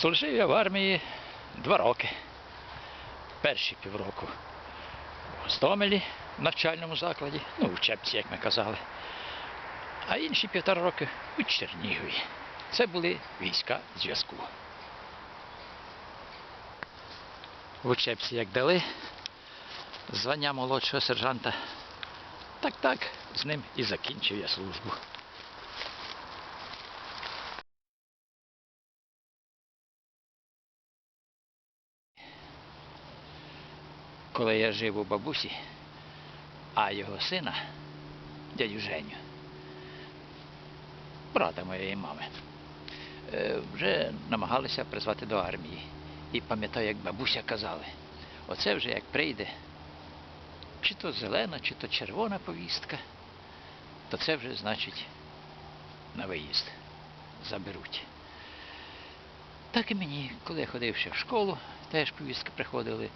Служив я в армії два роки. Перші півроку в Гостомелі, в навчальному закладі, ну, в Чепці, як ми казали. А інші півтора роки у Чернігові. Це були війська зв'язку. В учебці як дали звання молодшого сержанта, так так з ним і закінчив я службу. Коли я жив у бабусі, а його сина, дядю Женю, брата моєї мами, е, вже намагалися призвати до армії. І пам'ятаю, як бабуся казали, оце вже як прийде, чи то зелена, чи то червона повістка, то це вже значить на виїзд заберуть. Так і мені, коли я ходив ще в школу, теж повістки приходили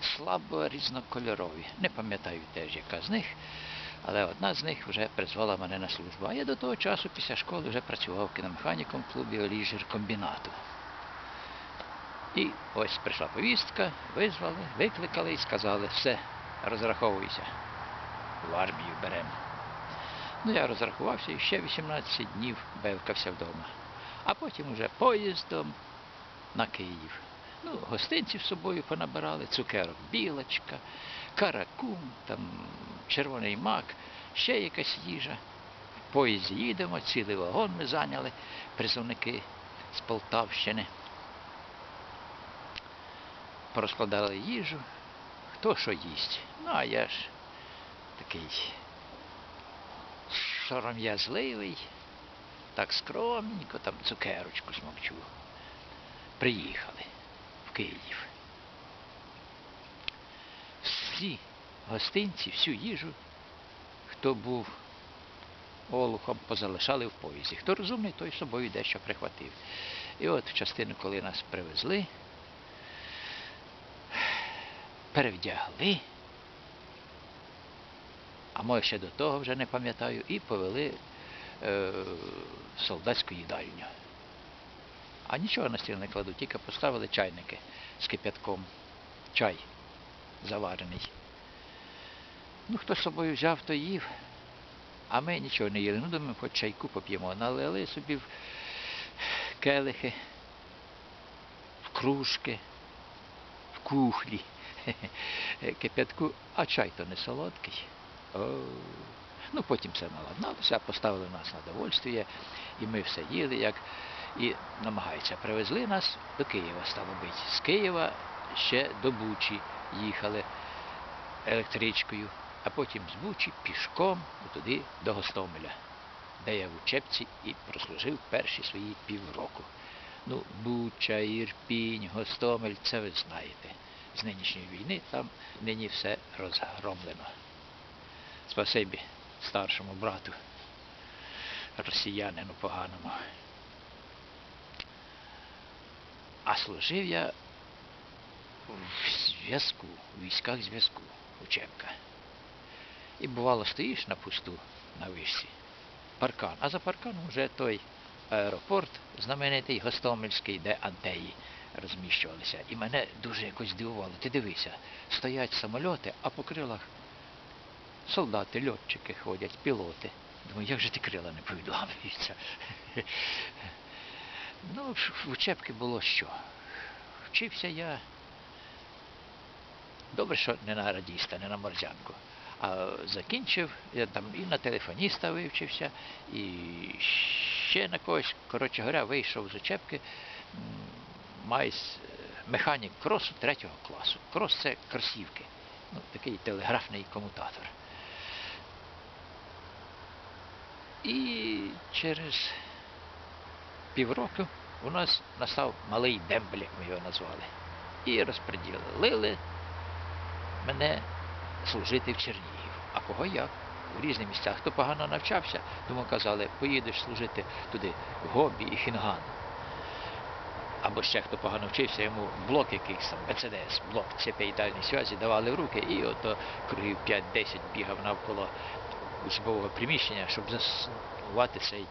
слабо різнокольорові. Не пам'ятаю теж, яка з них, але одна з них вже призвала мене на службу. А я до того часу після школи вже працював в кіномеханіком клубі Оліжир комбінату. І ось прийшла повістка, визвали, викликали і сказали, все, розраховуйся, в армію беремо. Ну, я розрахувався і ще 18 днів бевкався вдома. А потім уже поїздом на Київ. Ну, гостинців собою понабирали, цукерок білочка, каракум, там червоний мак, ще якась їжа. В поїзді їдемо, цілий вагон ми зайняли, призовники з Полтавщини. Порозкладали їжу, хто що їсть. Ну, а я ж такий сором'язливий, так скромненько, там цукерочку смокчу. Приїхали в Київ. Всі гостинці, всю їжу, хто був олухом, позалишали в поїзді. Хто розумний, той з собою дещо прихватив. І от в частину, коли нас привезли, перевдягли, а може ще до того вже не пам'ятаю, і повели е, солдатську їдальню. А нічого на стіл не кладуть, тільки поставили чайники з кип'ятком. Чай заварений. Ну, хто з собою взяв, то їв, а ми нічого не їли. Ну, думаємо, хоч чайку поп'ємо. Налили собі в келихи, в кружки, в кухлі, кип'ятку, а чай то не солодкий. О, ну потім все наладналося, поставили нас на довольствие, і ми все їли, як і намагаються. Привезли нас до Києва, стало бити. З Києва ще до Бучі їхали електричкою, а потім з Бучі пішком туди до Гостомеля, де я в Учебці і прослужив перші свої півроку. Ну, Буча, Ірпінь, Гостомель, це ви знаєте. З нинішньої війни там нині все розгромлено. Спасибі старшому брату, росіянину поганому. А служив я в зв'язку, у військах зв'язку, учебка. І бувало стоїш на пусту на вишці, паркан, а за парканом вже той аеропорт знаменитий Гостомельський, де антеї розміщувалися. І мене дуже якось дивувало. Ти дивися, стоять самольоти, а по крилах солдати, льотчики ходять, пілоти. Думаю, як же ті крила не повідламуються? Ну, в учебки було що. Вчився я. Добре, що не на радіста, не на морзянку. А закінчив, я там і на телефоніста вивчився, і ще на когось, коротше говоря, вийшов з учебки майс механік кросу третього класу. Крос це кросівки. Ну, такий телеграфний комутатор. І через півроку у нас настав малий дембель, як ми його назвали. І розподілили мене служити в Чернігів. А кого як? У різних місцях. Хто погано навчався, тому казали, поїдеш служити туди, в Гобі і Фінган. Або ще хто погано вчився, йому блок якийсь там, БЦДС, блок цепей дальній зв'язі давали в руки, і ото кругів 5-10 бігав навколо учбового приміщення, щоб засувати цей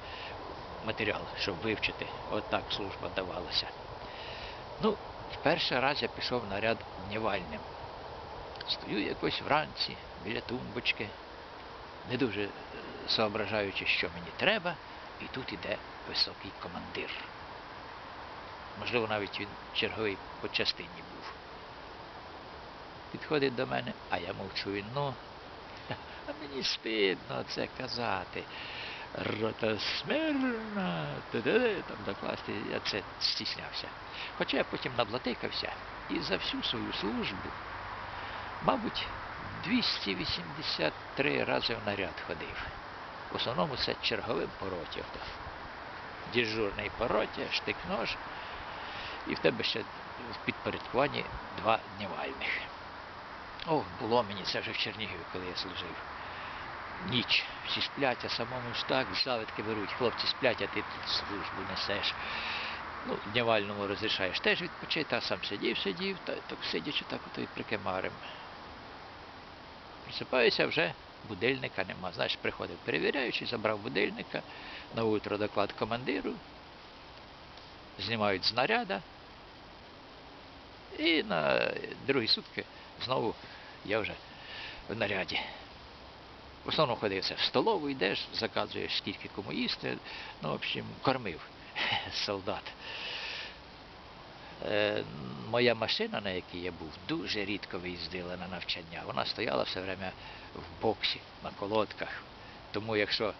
матеріал, щоб вивчити. От служба давалася. Ну, в перший раз я пішов наряд днівальним. Стою якось вранці біля тумбочки, не дуже е, соображаючи, що мені треба, і тут іде високий командир. Можливо, навіть він черговий по частині був. Підходить до мене, а я мовчу ну, а мені стидно це казати. Рота смирна, там докласти, я це стіснявся. Хоча я потім наблатикався і за всю свою службу, мабуть, 283 рази в наряд ходив. В основному це черговим по роті. ото. Дежурний штик-нож, і в тебе ще в підпорядкуванні два днівальних. Ох, було мені це вже в Чернігові, коли я служив. Ніч, всі сплять, а самому так, завитки беруть, хлопці сплять, а ти тут службу несеш. Ну, днівальному розрішаєш теж відпочити, а сам сидів, сидів, та так сидячи так ото і прикимарим. Просипаюся вже, будильника нема. Знаєш, приходив перевіряючий, забрав будильника, на утро доклад командиру, знімають з наряда. І на другі сутки знову я вже в наряді. В основному ходив це в столову, йдеш, заказуєш скільки кому їсти. Ну, в общем, кормив солдат. Е, моя машина, на якій я був, дуже рідко виїздила на навчання. Вона стояла все время в боксі, на колодках. Тому якщо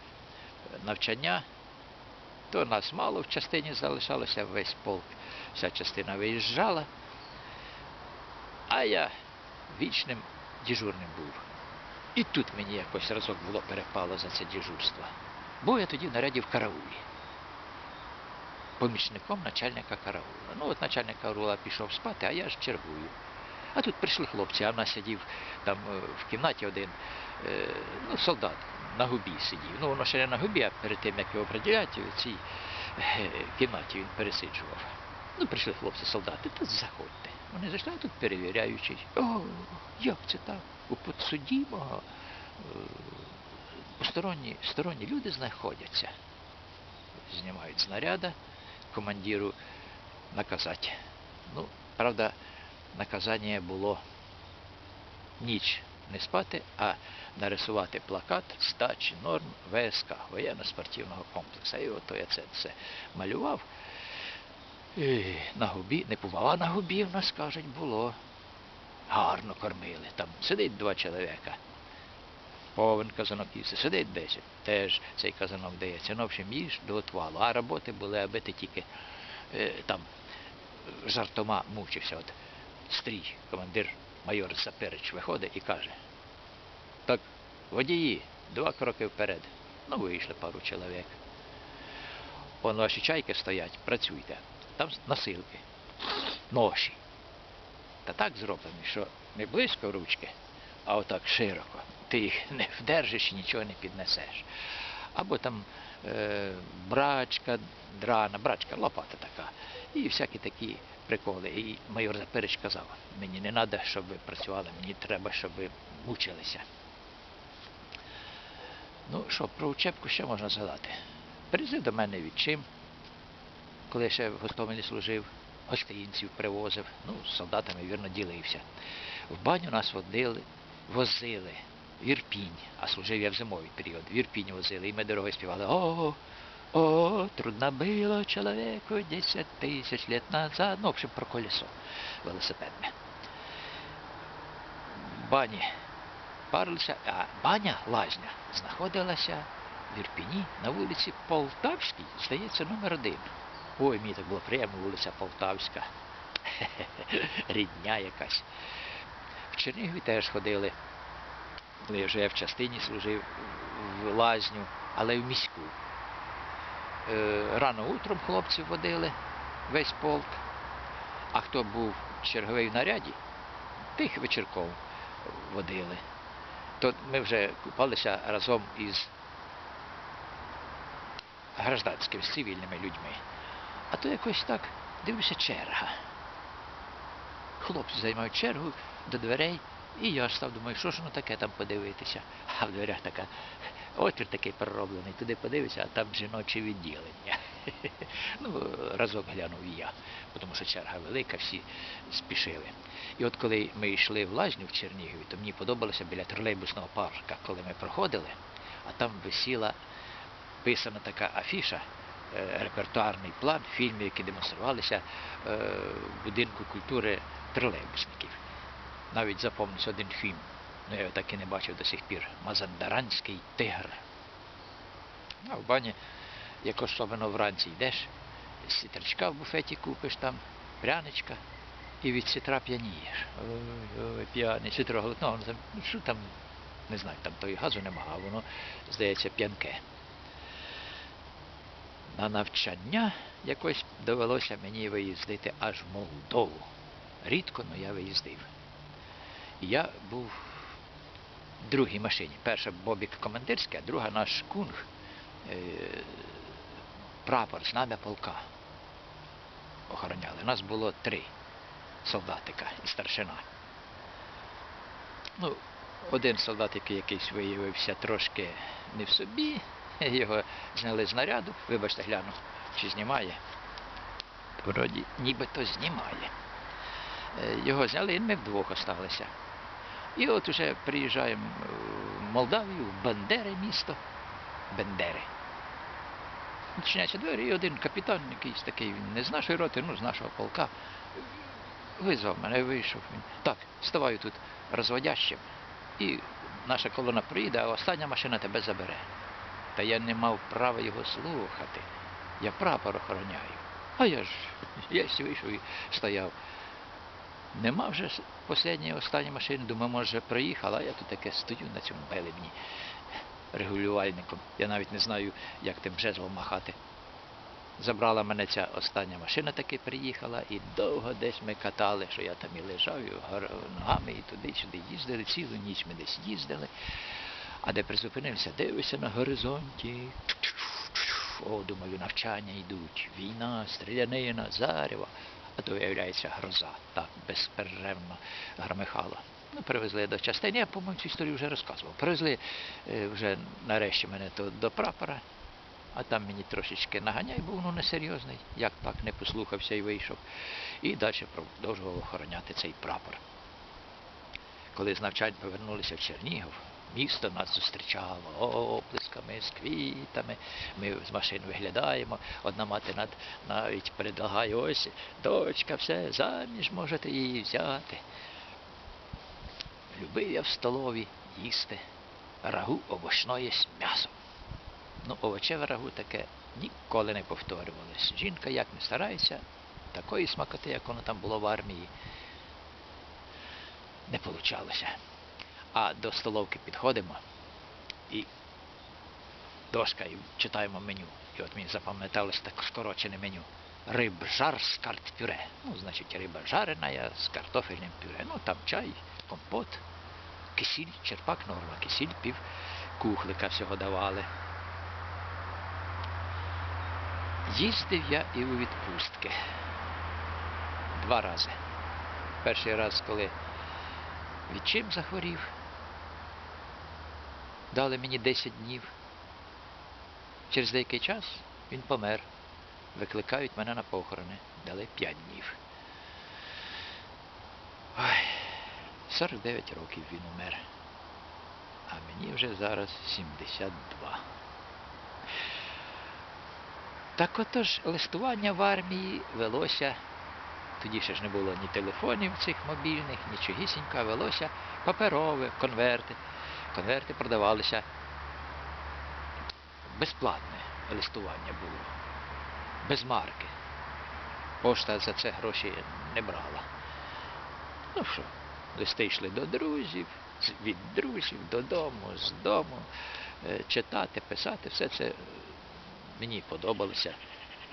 навчання, то нас мало в частині залишалося весь полк. Вся частина виїжджала. А я вічним дежурним був. І тут мені якось разок було перепало за це дежурство. Був я тоді в наряді в караулі. Помічником начальника караула. Ну от начальник караула пішов спати, а я ж чергую. А тут прийшли хлопці, а в нас сидів там е, в кімнаті один е, ну, солдат на губі сидів. Ну, воно ще не на губі, а перед тим, як його приділяти, в цій е, кімнаті він пересиджував. Ну, прийшли хлопці солдати, та заходьте. Вони зайшли, а тут перевіряючий. О, як це так? У подсудімого е, посторонні, сторонні люди знаходяться. Знімають з командиру наказати. Ну, правда, наказання було ніч не спати, а нарисувати плакат здачі норм ВСК, воєнно-спортивного комплексу. І ото я це все малював. І на губі, не бувало, на губі в нас, кажуть, було. Гарно кормили. Там сидить два чоловіка. Повен казанок їсти, сидить десять. Теж цей казанок дається. Ну, в общем, їж до отвалу. А роботи були, аби ти тільки е, там жартома мучився. От стрій, командир майор Саперич виходить і каже, так, водії, два кроки вперед. Ну, вийшли пару чоловік. Вон ваші чайки стоять, працюйте. Там носилки, ноші. Та так зроблені, що не близько ручки, а отак широко. Ти їх не вдержиш і нічого не піднесеш. Або там е, брачка, драна, брачка, лопата така. І всякі такі приколи. І майор Запереч казав, мені не треба, щоб ви працювали, мені треба, щоб ви мучилися. Ну що, про учебку ще можна згадати. Приїздив до мене відчим, коли ще в Гостомелі служив, гостинців привозив, ну, з солдатами, вірно, ділився. В баню нас водили, возили в Ірпінь, а служив я в зимовий період, в Ірпінь возили, і ми дорогою співали О, о, трудно було чоловіку 10 тисяч літ назад. Ну, в общем, про колесо велосипедне. Бані парилися, а баня, лазня, знаходилася в Ірпіні на вулиці Полтавській, здається, номер один. Ой, мені так було приємно, вулиця Полтавська. Рідня якась. В Чернігові теж ходили, вже я в частині служив в лазню, але в міську. Е, Рано утром хлопців водили, весь полк. А хто був черговий в наряді, тих вечірком водили. То ми вже купалися разом із гражданськими, з цивільними людьми. А то якось так дивлюся черга. Хлопці займають чергу до дверей, і я став, думаю, що ж воно таке там подивитися. А в дверях така отвір такий пророблений, туди подивишся, а там жіноче відділення. Ну, разок глянув і я, тому що черга велика, всі спішили. І от коли ми йшли в лазню в Чернігові, то мені подобалося біля тролейбусного парка, коли ми проходили, а там висіла писана така афіша, репертуарний план фільмів, які демонструвалися е, в будинку культури тролейбусників. Навіть запомнився один фільм, ну я його так і не бачив до сих пір. Мазандаранський тигр. А в бані, як особливо вранці йдеш, сітрачка в буфеті купиш там, пряничка, і від сітра п'янієш. Ой, п'яний, сітро глотнув, ну, ну, що там, не знаю, там тої газу нема, воно, здається, п'янке. На навчання якось довелося мені виїздити аж в Молдову. Рідко, але я виїздив. Я був в другій машині. Перша Бобік командирська, а друга наш кунг, е, прапор, знам'я полка охороняли. Нас було три солдатика і старшина. Ну, один солдатик якийсь виявився трошки не в собі, його зняли з наряду, вибачте, гляну, чи знімає. Вроді нібито знімає. Е, Його зняли, і ми вдвох осталися. І от уже приїжджаємо в Молдавію, в Бандери місто. Бендери. Відчиняються двері, і один капітан, якийсь такий, він не з нашої роти, ну з нашого полка, визвав мене, вийшов. Він, так, ставаю тут розводящим, і наша колона приїде, а остання машина тебе забере. Та я не мав права його слухати. Я прапор охороняю. А я ж я вийшов і стояв. Нема вже останньої останньої машини, думаю, може приїхала, а я тут таке стою на цьому белебні регулювальником. Я навіть не знаю, як тим жезлом махати. Забрала мене ця остання машина таки приїхала, і довго десь ми катали, що я там і лежав, і ногами, і туди-сюди їздили, цілу ніч ми десь їздили. А де призупинився, дивишся на горизонті. О, думаю, навчання йдуть, війна, стрілянина, зарево. А то виявляється гроза, так безперервно громихало. Ну, привезли до частини, я, по-моєму, цю історію вже розказував. Привезли вже нарешті мене то до прапора, а там мені трошечки наганяй був ну, несерйозний, як так не послухався і вийшов. І далі продовжував охороняти цей прапор. Коли з навчань повернулися в Чернігів, місто нас зустрічало оплесками, з квітами. Ми з машин виглядаємо. Одна мати навіть предлагає, ось, дочка, все, заміж можете її взяти. Любив я в столові їсти рагу овочної з м'ясом. Ну, овочеве рагу таке ніколи не повторювалось. Жінка як не старається, такої смакоти, як воно там було в армії, не получалося. А до столовки підходимо і дошка, і читаємо меню. І от мені запам'яталось так скорочене меню. Рибжар з картпюре. Ну, значить, риба жарена з картофельним пюре. Ну, там чай, компот, кисіль, черпак норма, кисіль пів кухлика всього давали. Їздив я і у відпустки. Два рази. Перший раз, коли відчим захворів, дали мені 10 днів. Через деякий час він помер. Викликають мене на похорони. Дали 5 днів. Ой, 49 років він умер. А мені вже зараз 72. Так отож, листування в армії велося, тоді ще ж не було ні телефонів цих мобільних, нічогісінька, велося паперове, конверти. Конверти продавалися безплатне листування було, без марки. Пошта за це гроші не брала. Ну що, листи йшли до друзів, від друзів додому, з дому, е, читати, писати, все це мені подобалося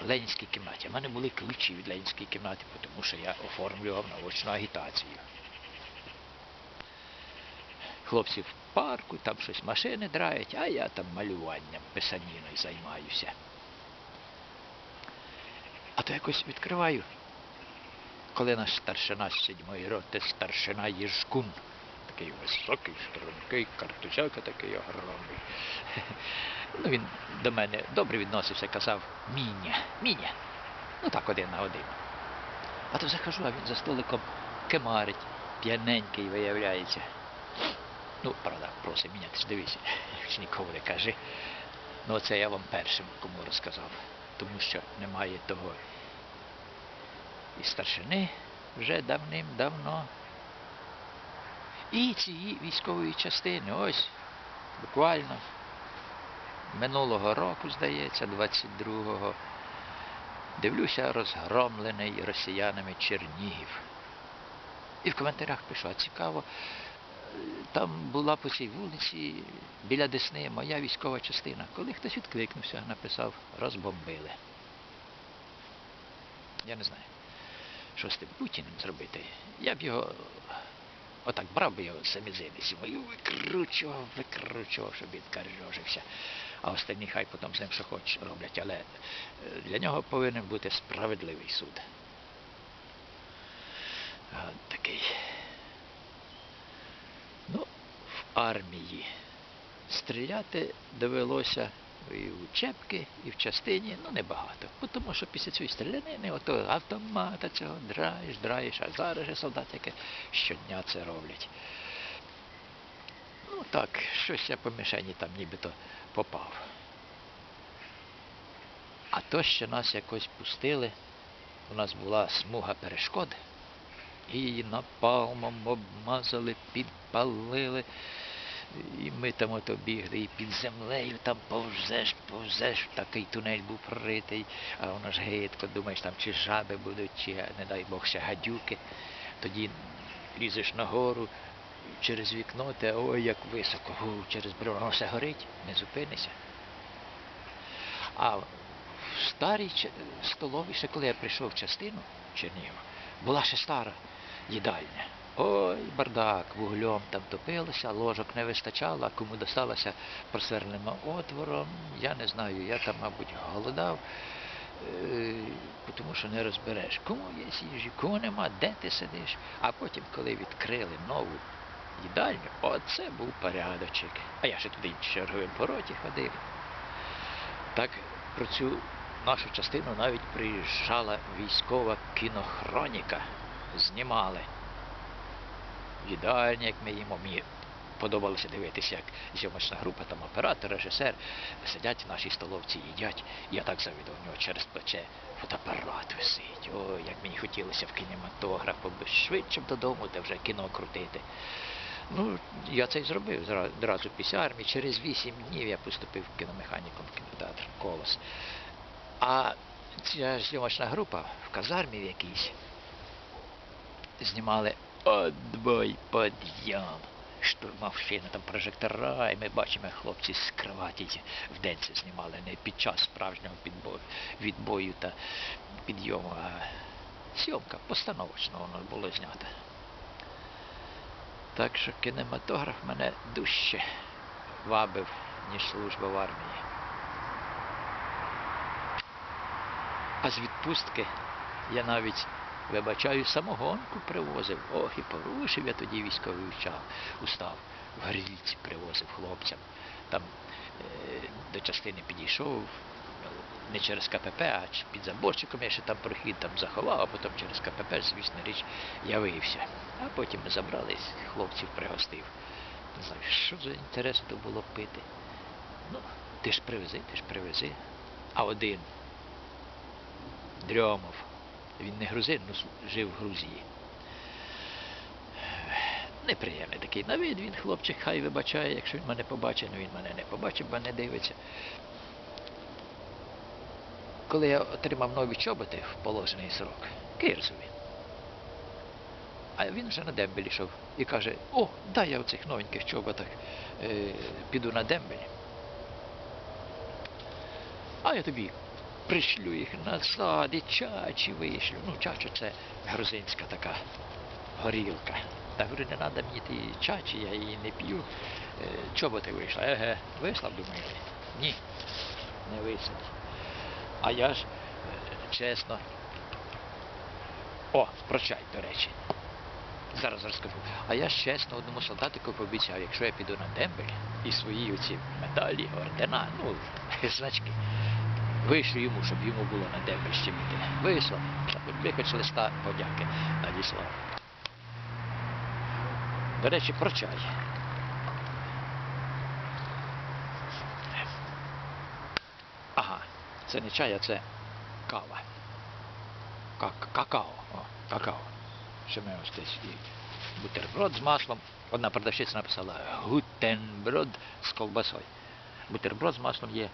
в Ленінській кімнаті. У мене були ключі від Ленінської кімнати, тому що я оформлював наочну агітацію. Хлопці в парку, там щось машини драють, а я там малюванням, писаніною займаюся. А то якось відкриваю, коли наш старшина з седьмої роти, старшина Їжкун, такий високий, стрункий, картузяка такий огромний. Ну, він до мене добре відносився, казав Міня, Міня. Ну так один на один. А то захожу, а він за столиком кемарить, п'яненький виявляється. Ну, правда, просить міня, ти ж дивися, ж нікому не кажи. Ну, це я вам першим кому розказав, тому що немає того і старшини вже давним-давно. І цієї військової частини, ось, буквально минулого року, здається, 22-го, дивлюся, розгромлений росіянами Чернігів. І в коментарях пишу, а цікаво, там була по цій вулиці біля Десни моя військова частина. Коли хтось відкликнувся, написав, розбомбили. Я не знаю, що з тим Путіним зробити. Я б його отак брав би його самізинець і викручував, викручував, щоб він каржожився. А останні хай потім з ним що хочеш роблять. Але е, для нього повинен бути справедливий суд. Такий. Ну, в армії стріляти довелося і в чепки, і в частині, ну небагато. Тому що після цієї стрілянини, ото автомата цього драєш, драєш, а зараз же солдатики щодня це роблять. Ну так, щось я по мішені там нібито попав. А то ще нас якось пустили. У нас була смуга перешкод. Її напалмом обмазали, підпалили. І ми там ото бігли, і під землею там повзеш, повзеш, такий тунель був проритий, а воно ж гидко, думаєш, там чи жаби будуть, чи, не дай Бог, ще гадюки. Тоді лізеш нагору, через вікно, те ой, як високо, гу, через бревно, воно все горить, не зупинися. А в старій столовій, ще коли я прийшов в частину Чернігова, була ще стара їдальня. Ой, бардак, вуглем там топилося, ложок не вистачало, а кому досталося просверленим отвором, я не знаю, я там, мабуть, голодав, е, тому що не розбереш, кому є їжі, кому нема, де ти сидиш. А потім, коли відкрили нову їдальню, оце був порядочок. А я ще туди в черговим пороті ходив. Так про цю нашу частину навіть приїжджала військова кінохроніка. Знімали. Їдальня, як ми їмо. Мені подобалося дивитися, як зйомочна група, там оператор, режисер, сидять в нашій столовці, їдять. Я так завідав в нього через плече. Фотоапарат висить. Ой, як мені хотілося в кінематограф, швидше додому, де вже кіно крутити. Ну, я це й зробив одразу після армії. Через вісім днів я поступив кіномеханіком в кінотеатр Колос. А ця зйомочна група в казармі в якійсь знімали «Отбой підйом». Штурмовщина, там прожектора, і ми бачимо, хлопці з кроваті в день це знімали, не під час справжнього підбою, відбою та підйому, а зйомка постановочно воно було знято. Так що кінематограф мене дужче вабив, ніж служба в армії. А з відпустки я навіть, вибачаю, самогонку привозив. Ох, і порушив я тоді військовий устав. В грільці привозив хлопцям. Там е, до частини підійшов, не через КПП, а під заборчиком я ще там прохід там заховав, а потім через КПП, звісно річ, явився. А потім ми забрались, хлопців пригостив. Не знаю, що за інтерес то було пити. Ну, ти ж привези, ти ж привези. А один Дрьомов. Він не грузин, ну с- жив в Грузії. Неприємний такий на він хлопчик, хай вибачає, якщо він мене побачить, ну він мене не побачить, бо не дивиться. Коли я отримав нові чоботи в положений срок, кирзові. А він вже на дембель йшов і каже, о, дай я в цих новеньких чоботах е, піду на дембель. А я тобі пришлю їх назад, і чачі вишлю. Ну, чача це грузинська така горілка. Та говорю, не треба мені ті чачі, я її не п'ю. Е, Чоботи вийшла. Еге, вислав, думаю. Ні, не вислав. А я ж е, чесно. О, про чай, до речі. Зараз розкажу. А я ж чесно одному солдатику пообіцяв, якщо я піду на дембель і свої оці медалі, ордена, ну, значки, вишлю йому, щоб йому було на дембель щемити. Вислав, ви листа подяки надіслав. До речі, про чай. Ага, це не чай, а це кава. Как- какао. О, какао. Ще ми ось десь і бутерброд з маслом. Одна продавщиця написала гутенброд з колбасою. Бутерброд з маслом є.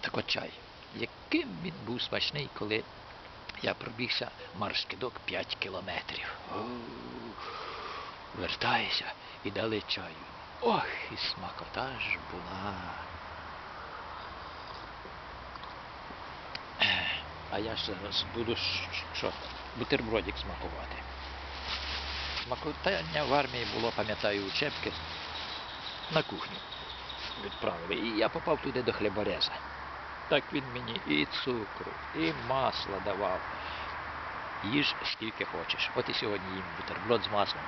Так от чай. Яким він був смачний, коли я пробігся марш-кидок 5 кілометрів. Вертаюся і дали чаю. Ох, і смакота ж була. А я зараз буду що, бутербродик смакувати. Смакотання в армії було, пам'ятаю, учебки на кухню відправили. І я попав туди до хлібореза. Так він мені і цукру, і масла давав. Їж скільки хочеш. От і сьогодні їм бутерброд з маслом.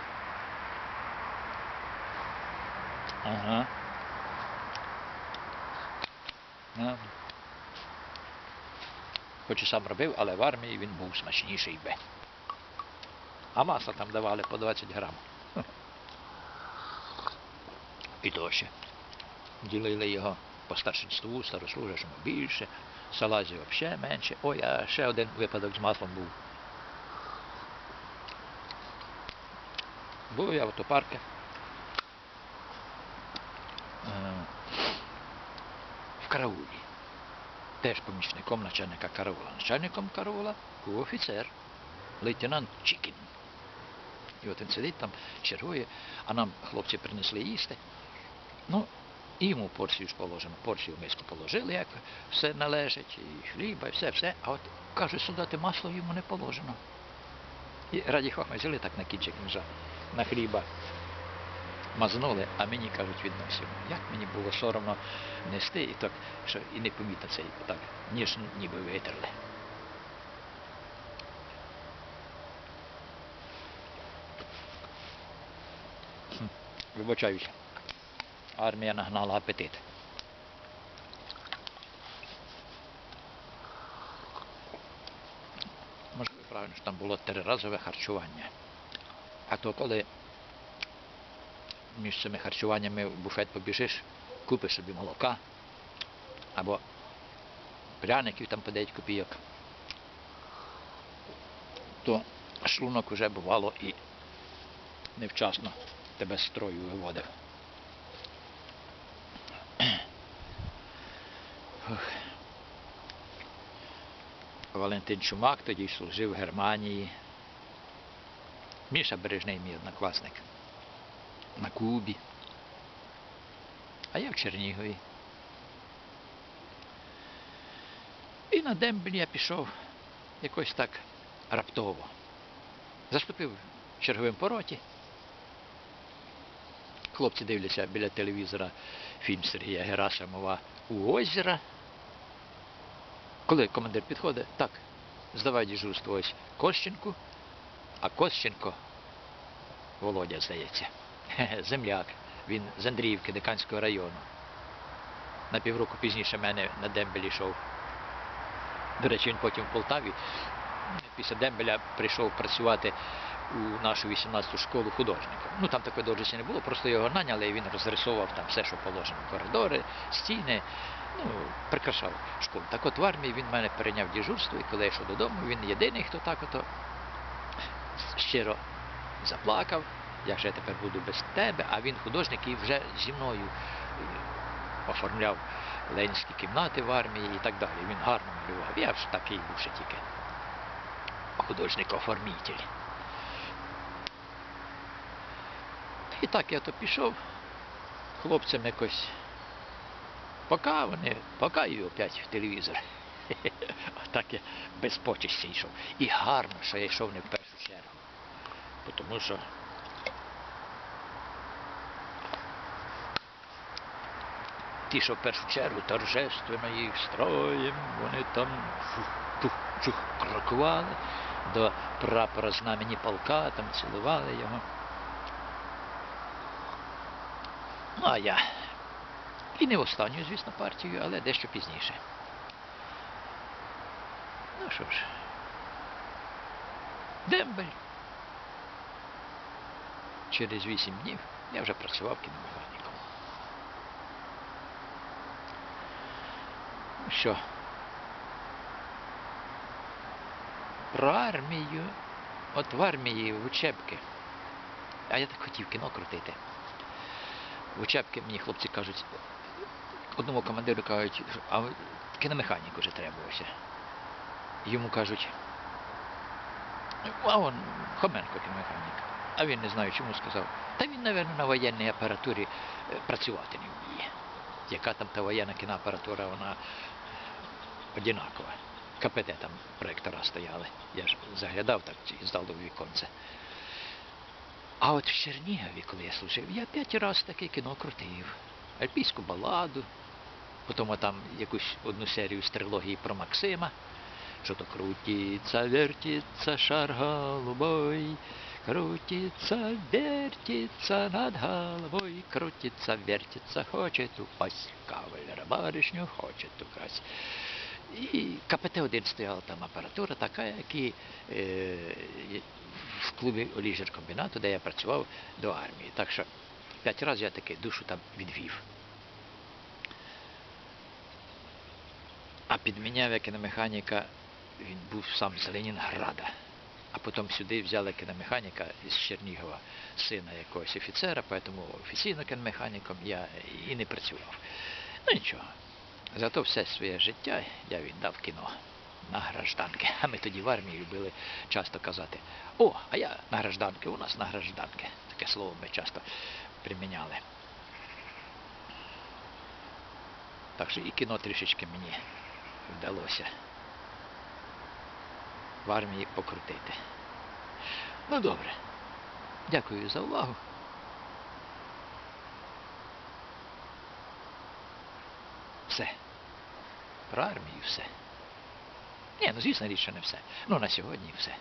Ага. Ну, Хоч і сам робив, але в армії він був смачніший би. А масла там давали по 20 грам. І то ще. Ділили його по старшинству, старослужащому більше, салазі взагалі менше. Ой, а ще один випадок з маслом був. Був я в автопарку. Е, В караулі теж помічником начальника караула. Начальником караула був офіцер, лейтенант Чікін. І от він сидить там, чергує, а нам хлопці принесли їсти. Ну, і йому порцію ж положено, порцію в миску положили, як все належить, і хліба, і все, все. А от каже, солдати, масло йому не положено. І раді хохма взяли так на кінчик ножа, на хліба мазнули, а мені кажуть, відносимо. Як мені було соромно нести, і так, що і не помітно цей так, ніж ніби витерли. Вибачаюся. Армія нагнала апетит. Можливо, правильно, що там було триразове харчування. А то коли між цими харчуваннями в буфет побіжиш, купиш собі молока або пряників там по 9 копійок, то шлунок вже бувало і невчасно тебе з строю виводив. Валентин Чумак тоді служив в Германії. Міша Бережний мій однокласник на Кубі. А я в Чернігові. І на дембель я пішов якось так раптово. Заступив в черговим пороті. Хлопці дивляться біля телевізора фільм Сергія Герасимова у озера. Коли командир підходить, так, здавай дежурство ось Кощенку, а Кощенко Володя, здається. Земляк. Він з Андріївки, Диканського району. На півроку пізніше мене на дембель йшов. До речі, він потім в Полтаві після дембеля прийшов працювати у нашу 18-ту школу художника. Ну там такої должності не було, просто його наняли і він розрисовував там все, що положено. Коридори, стіни, ну, прикрашав школу. Так от в армії він мене перейняв дежурство, і коли я йшов додому, він єдиний, хто так ото щиро заплакав. Як же я тепер буду без тебе? А він художник і вже зі мною е, оформляв ленінські кімнати в армії і так далі. Він гарно малював. Я ж такий був ще тільки художник-оформитель. І так я то пішов хлопцям якось. Поки вони, поки і опять в телевізор. Так я без почесті йшов. І гарно, що я йшов не в першу чергу. Тому що ті, що в першу чергу торжественно їх строєм, вони там чух, чух, чух крокували. до прапора знамені полка, там цілували його. Ну, а я. І не в останню, звісно, партію, але дещо пізніше. Ну що ж. Дембель. Через вісім днів я вже працював кіномеханіком. Ну що? Про армію. От в армії в учебки. А я так хотів кіно крутити. В учебки мені хлопці кажуть, одному командиру кажуть, а ви- кіномеханік уже требувався. Йому кажуть, а он Хоменко кіномеханік. А він не знаю чому сказав. Та він, мабуть, на воєнній апаратурі е, працювати не вміє. Яка там та воєнна кіноапаратура, вона одинакова. КПД там проєктора стояли. Я ж заглядав так і здав у віконце. А от в Чернігові, коли я служив, я п'ять разів таке кіно крутив. Альпійську баладу, потім там якусь одну серію з трилогії про Максима. Що то крутиться, вертиться шар голубой, крутится, вертится над головой, крутится, вертится, хочет упасть, кавалер барышню хочет украсть. І КПТ-1 стояла там апаратура така, як і е, в клубі Оліжер-комбінату, де я працював до армії. Так що п'ять разів я таки душу там відвів. А підміняв я кіномеханіка, він був сам з Ленінграда. А потім сюди взяли кіномеханіка з Чернігова, сина якогось офіцера, тому офіційно кіномеханіком я і не працював. Ну нічого. Зато все своє життя я віддав кіно на гражданки. А ми тоді в армії любили часто казати, о, а я на гражданки, у нас на гражданки. Таке слово ми часто приміняли. Так що і кіно трішечки мені вдалося в армії покрутити. Ну добре. Дякую за увагу. Все. Про армію все. Ні, ну звісно річ, що не все. Ну на сьогодні все.